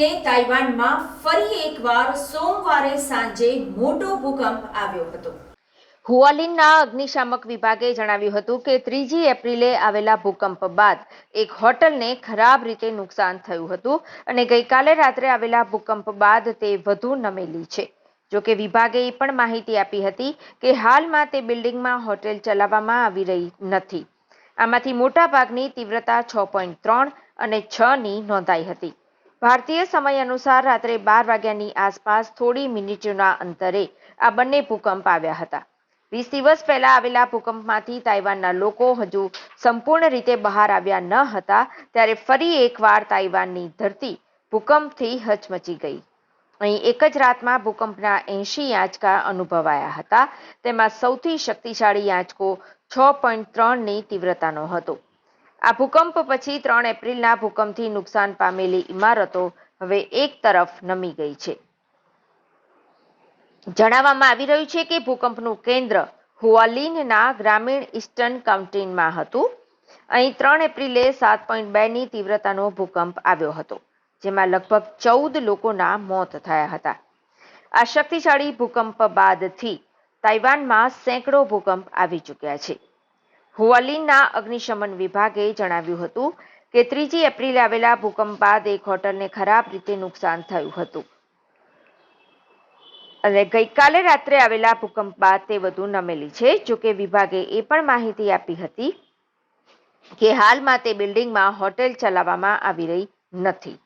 તાઇવાનમાં ફરી એકવાર સોમવારે સાંજે મોટો ભૂકંપ આવ્યો હતો. હુઆલિનના અગ્નિશામક વિભાગે જણાવ્યું હતું કે ત્રીજી એપ્રિલે આવેલા ભૂકંપ બાદ એક હોટલને ખરાબ રીતે નુકસાન થયું હતું અને ગઈકાલે રાત્રે આવેલા ભૂકંપ બાદ તે વધુ નમેલી છે. જો કે વિભાગે એ પણ માહિતી આપી હતી કે હાલમાં તે બિલ્ડિંગમાં હોટેલ ચલાવવામાં આવી રહી નથી. આમાંથી મોટાભાગની તીવ્રતા છ પોઈન્ટ ત્રણ અને છની નોંધાઈ હતી. ભારતીય સમય અનુસાર રાત્રે બાર વાગ્યાની આસપાસ થોડી મિનિટોના અંતરે આ બંને ભૂકંપ આવ્યા હતા. વીસ દિવસ પહેલા આવેલા ભૂકંપમાંથી તાઇવાનના લોકો હજુ સંપૂર્ણ રીતે બહાર આવ્યા ન હતા, ત્યારે ફરી એકવાર તાઇવાનની ધરતી ભૂકંપથી હચમચી ગઈ. અહીં એક જ રાતમાં ભૂકંપના એંશી આંચકા અનુભવાયા હતા, તેમાં સૌથી શક્તિશાળી આંચકો છ પોઈન્ટ ત્રણની તીવ્રતાનો હતો. આ ભૂકંપ પછી ત્રણ એપ્રિલના ભૂકંપથી નુકસાન પામેલી ઇમારતો હવે એક તરફ નમી ગઈ છે. જણાવવામાં આવી રહ્યું છે કે ભૂકંપનું કેન્દ્ર હુઆલિનના ગ્રામીણ ઇસ્ટર્ન કાઉન્ટીનમાં હતું. અહીં ત્રણ એપ્રિલે સાત પોઈન્ટ બેની તીવ્રતાનો ભૂકંપ આવ્યો હતો, જેમાં લગભગ ચૌદ લોકોના મોત થયા હતા. આ શક્તિશાળી ભૂકંપ બાદથી તાઇવાનમાં સેંકડો ભૂકંપ આવી ચૂક્યા છે. હુઆલિનના અગ્નિશમન વિભાગે જણાવ્યું હતું કે ત્રીજી એપ્રિલે આવેલા ભૂકંપ બાદ એક હોટલને ખરાબ રીતે નુકસાન થયું હતું. અને ગઈકાલે રાત્રે આવેલા ભૂકંપ બાદ તે વધુ નમેલી છે જોકે વિભાગે એ પણ માહિતી આપી હતી કે હાલમાં તે બિલ્ડિંગમાં હોટેલ ચલાવવામાં આવી રહી નથી.